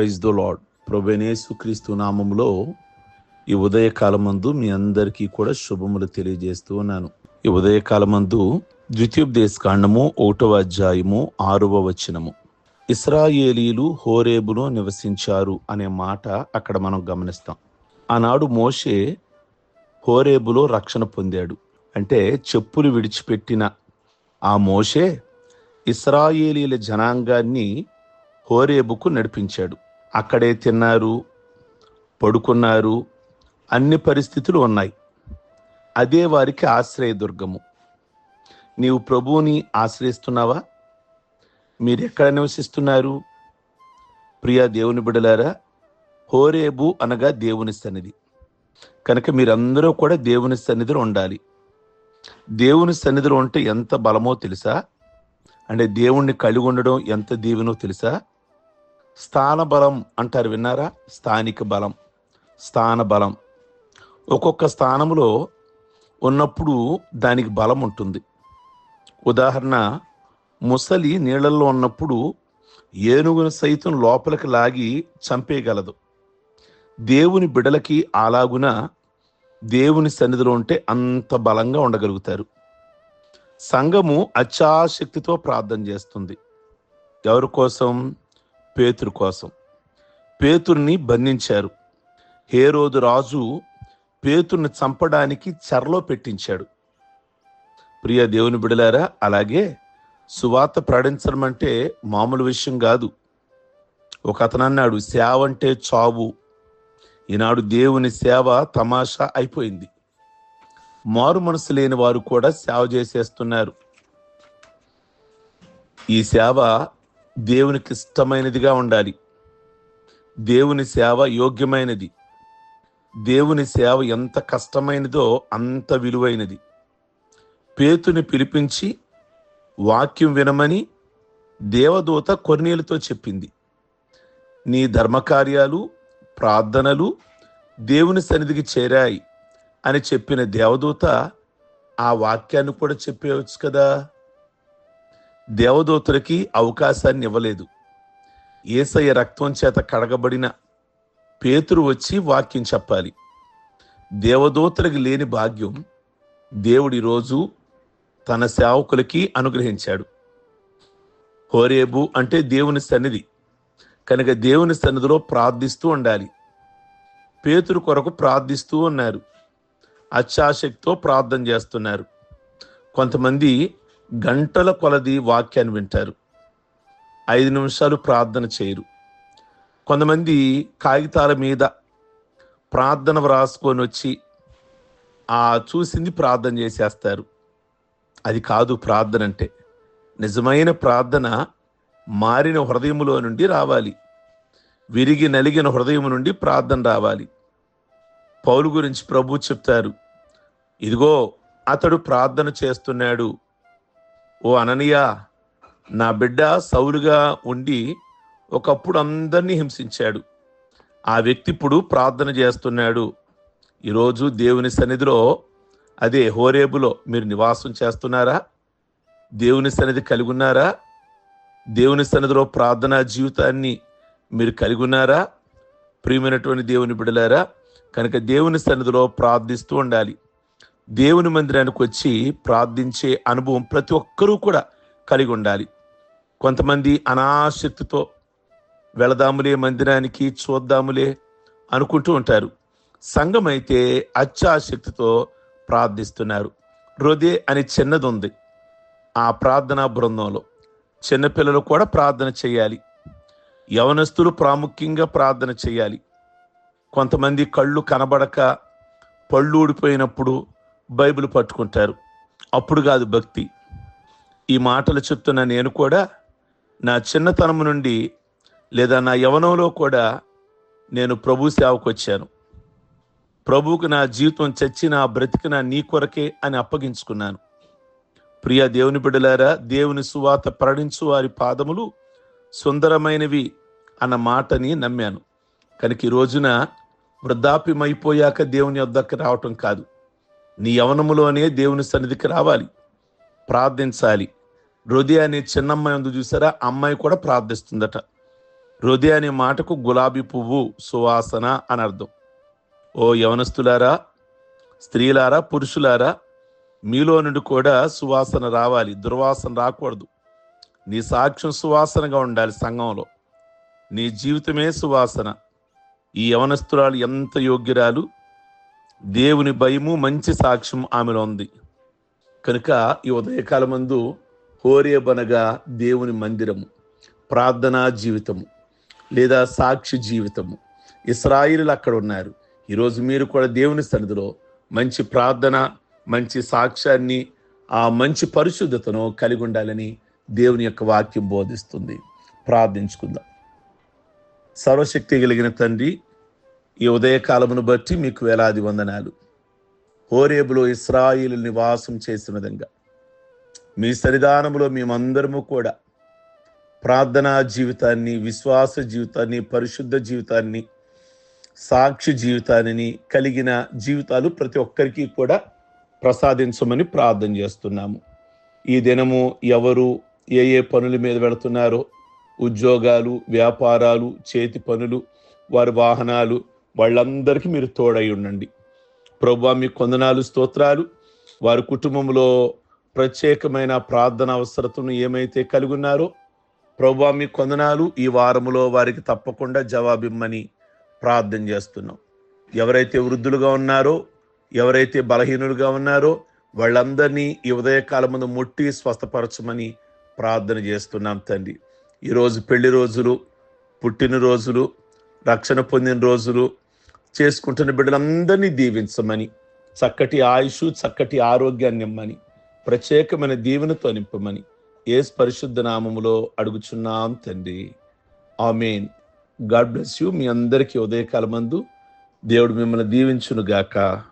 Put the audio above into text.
Praise the lord ప్రభనేసు క్రీస్తు నామంలో ఈ ఉదయకాలమందు మీ అందరికీ కూడా శుభములు తెలియజేస్తూ ఉన్నాను. ఈ ఉదయకాలమందు ద్వితీయోపదేశ కాండము ఒకటవ అధ్యాయము ఆరవ వచనము. ఇస్రాయేలీలు హోరేబులో నివసించారు అనే మాట అక్కడ మనం గమనిస్తాం. ఆనాడు మోషే హోరేబులో రక్షణ పొందాడు. అంటే చెప్పులు విడిచిపెట్టిన ఆ మోషే ఇస్రాయేలీల జనాంగాన్ని హోరేబుకు నడిపించాడు. అక్కడే తిన్నారు పడుకున్నారు అన్ని పరిస్థితులు ఉన్నాయి. అదే వారికి ఆశ్రయదుర్గము. నీవు ప్రభువుని ఆశ్రయిస్తున్నావా? మీరు ఎక్కడ నివసిస్తున్నారు? ప్రియా దేవుని బిడలారా హోరేబు అనగా దేవుని సన్నిధి. కనుక మీరందరూ కూడా దేవుని సన్నిధిలో ఉండాలి. దేవుని సన్నిధిలో ఉంటే ఎంత బలమో తెలుసా? అంటే దేవుణ్ణి కలిగి ఉండడం ఎంత దీవెనో తెలుసా? స్థాన బలం అంటారు విన్నారా? స్థానిక బలం. స్థాన బలం ఒక్కొక్క స్థానంలో ఉన్నప్పుడు దానికి బలం ఉంటుంది. ఉదాహరణ ముసలి నీళ్ళల్లో ఉన్నప్పుడు ఏనుగును సైతం లోపలికి లాగి చంపేయగలదు. దేవుని బిడలకి అలాగున దేవుని సన్నిధిలో ఉంటే అంత బలంగా ఉండగలుగుతారు. సంఘము అత్యాశక్తితో ప్రార్థన చేస్తుంది. ఎవరి కోసం? పేతురు కోసం. పేతుర్ని బంధించారు. హేరోదు రాజు పేతుర్ని చంపడానికి చెరలో పెట్టించాడు. ప్రియ దేవుని బిడలారా అలాగే సువార్త ప్రకటించడం అంటే మామూలు విషయం కాదు. ఒక అతను అన్నాడు సేవ అంటే చావు. ఈనాడు దేవుని సేవ తమాషా అయిపోయింది. మారు మనసు లేని వారు కూడా సేవ చేసేస్తున్నారు. ఈ సేవ దేవునికి ఇష్టమైనదిగా ఉండాలి. దేవుని సేవ యోగ్యమైనది. దేవుని సేవ ఎంత కష్టమైనదో అంత విలువైనది. పేతుని పిలిపించి వాక్యం వినమని దేవదూత కొర్నీలతో చెప్పింది. నీ ధర్మకార్యాలు ప్రార్థనలు దేవుని సన్నిధికి చేరాయి అని చెప్పిన దేవదూత ఆ వాక్యాన్ని కూడా చెప్పేవచ్చు కదా? దేవదూతులకి అవకాశాన్ని ఇవ్వలేదు ఏసయ్య రక్తం చేత కడగబడిన పేతురు వచ్చి వాక్యం చెప్పాలి. దేవదూతలకి లేని భాగ్యం దేవుడి రోజు తన సేవకులకి అనుగ్రహించాడు. హోరేబు అంటే దేవుని సన్నిధి. కనుక దేవుని సన్నిధిలో ప్రార్థిస్తూ ఉండాలి. పేతురు కొరకు ప్రార్థిస్తూ ఉన్నారు. అత్యాశక్తితో ప్రార్థన చేస్తున్నారు. కొంతమంది గంటల కొలది వాక్యాన్ని వింటారు. ఐదు నిమిషాలు ప్రార్థన చేయరు. కొంతమంది కాగితాల మీద ప్రార్థన వ్రాసుకొని వచ్చి ఆ చూసింది ప్రార్థన చేసేస్తారు. అది కాదు ప్రార్థన అంటే నిజమైన ప్రార్థన మారిన హృదయములో నుండి రావాలి. విరిగి నలిగిన హృదయం నుండి ప్రార్థన రావాలి. పౌలు గురించి ప్రభు చెప్తారు ఇదిగో అతడు ప్రార్థన చేస్తున్నాడు ఓ అననీయ నా బిడ్డ సౌలుగా ఉండి ఒకప్పుడు అందరినీ హింసించాడు. ఆ వ్యక్తి ఇప్పుడు ప్రార్థన చేస్తున్నాడు. ఈరోజు దేవుని సన్నిధిలో అదే హోరేబులో మీరు నివాసం చేస్తున్నారా? దేవుని సన్నిధి కలిగి ఉన్నారా దేవుని సన్నిధిలో ప్రార్థనా జీవితాన్ని మీరు కలిగి ఉన్నారా ప్రియమైనటువంటి దేవుని బిడలారా కనుక దేవుని సన్నిధిలో ప్రార్థిస్తూ ఉండాలి. దేవుని మందిరానికి వచ్చి ప్రార్థించే అనుభవం ప్రతి ఒక్కరూ కూడా కలిగి ఉండాలి. కొంతమంది అనాశక్తితో వెళదాములే మందిరానికి చూద్దాములే అనుకుంటూ ఉంటారు. సంఘం అయితే అత్యాశక్తితో ప్రార్థిస్తున్నారు. హృదయ అని చిన్నది ఉంది ఆ ప్రార్థనా బృందంలో చిన్నపిల్లలు కూడా ప్రార్థన చేయాలి. యవనస్తులు ప్రాముఖ్యంగా ప్రార్థన చేయాలి. కొంతమంది కళ్ళు కనబడక పళ్ళు ఊడిపోయినప్పుడు బైబిల్ పట్టుకుంటారు. అప్పుడు కాదు భక్తి. ఈ మాటలు చెప్తున్న నేను కూడా నా చిన్నతనం నుండి లేదా నా యవనంలో కూడా నేను ప్రభు సేవకు వచ్చాను. ప్రభువుకు నా జీవితం చచ్చి నా బ్రతికిన నీ కొరకే అని అప్పగించుకున్నాను. ప్రియ దేవుని బిడలారా దేవుని సువాత ప్రకటించు వారి పాదములు సుందరమైనవి అన్న మాటని నమ్మాను. కనుక ఈ రోజున వృద్ధాప్యమైపోయాక దేవుని వద్దకు రావటం కాదు. నీ యవనములోనే దేవుని సన్నిధికి రావాలి. ప్రార్థించాలి. హృదయ అనే చిన్నమ్మాయి ఉంది చూసారా? ఆ అమ్మాయి కూడా ప్రార్థిస్తుందట. హృదయ అనే మాటకు గులాబీ పువ్వు సువాసన అని అర్థం. ఓ యవనస్తులారా స్త్రీలారా పురుషులారా మీలో నుండి కూడా సువాసన రావాలి. దుర్వాసన రాకూడదు. నీ సాక్ష్యం సువాసనగా ఉండాలి సంఘంలో. నీ జీవితమే సువాసన. ఈ యవనస్తురాలు ఎంత యోగ్యురాలు? దేవుని భయము మంచి సాక్ష్యం ఆమెలో ఉంది. కనుక ఈ ఉదయకాలమందు హోరేబనగా దేవుని మందిరము ప్రార్థనా జీవితము లేదా సాక్షి జీవితము ఇస్రాయిలు అక్కడ ఉన్నారు. ఈరోజు మీరు కూడా దేవుని సన్నిధిలో మంచి ప్రార్థన మంచి సాక్ష్యాన్ని ఆ మంచి పరిశుద్ధతను కలిగి ఉండాలని దేవుని యొక్క వాక్యం బోధిస్తుంది. ప్రార్థించుకుందాం. సర్వశక్తి కలిగిన తండ్రి ఈ ఉదయకాలమును బట్టి మీకు వేలాది వందనాలు. హోరేబులో ఇస్రాయిలు నివాసం చేసిన విధంగా. మీ సన్నిధానములో మేమందరము కూడా ప్రార్థనా జీవితాన్ని విశ్వాస జీవితాన్ని పరిశుద్ధ జీవితాన్ని సాక్షి జీవితాన్ని కలిగిన జీవితాలు ప్రతి ఒక్కరికి కూడా ప్రసాదించమని ప్రార్థన చేస్తున్నాము. ఈ దినము ఎవరు ఏ ఏ పనుల మీద వెళుతున్నారో ఉద్యోగాలు వ్యాపారాలు చేతి పనులు వారి వాహనాలు వాళ్ళందరికీ మీరు తోడై ఉండండి. ప్రభు మీ కొందనాలు స్తోత్రాలు. వారి కుటుంబంలో ప్రత్యేకమైన ప్రార్థన అవసరతను ఏమైతే కలిగి ఉన్నారో ప్రభు మీ కొందనాలు ఈ వారములో వారికి తప్పకుండా జవాబిమ్మని ప్రార్థన చేస్తున్నాం. ఎవరైతే వృద్ధులుగా ఉన్నారో ఎవరైతే బలహీనులుగా ఉన్నారో వాళ్ళందరినీ ఈ ఉదయకాలం ముందు ముట్టి స్వస్థపరచమని ప్రార్థన చేస్తున్నాం తండ్రి. ఈరోజు పెళ్ళి రోజులు పుట్టినరోజులు రక్షణ పొందిన రోజులు చేసుకుంటున్న బిడ్డలందరినీ దీవించమని చక్కటి ఆయుష్ చక్కటి ఆరోగ్యాన్ని ఇమ్మని ప్రత్యేకమైన దీవెనతో నింపమని ఏ పరిశుద్ధ నామములో అడుగుచున్నాం తండ్రి. ఆమెన్. God bless you. మీ అందరికీ ఉదయకాలమందు దేవుడు మిమ్మల్ని దీవించును గాక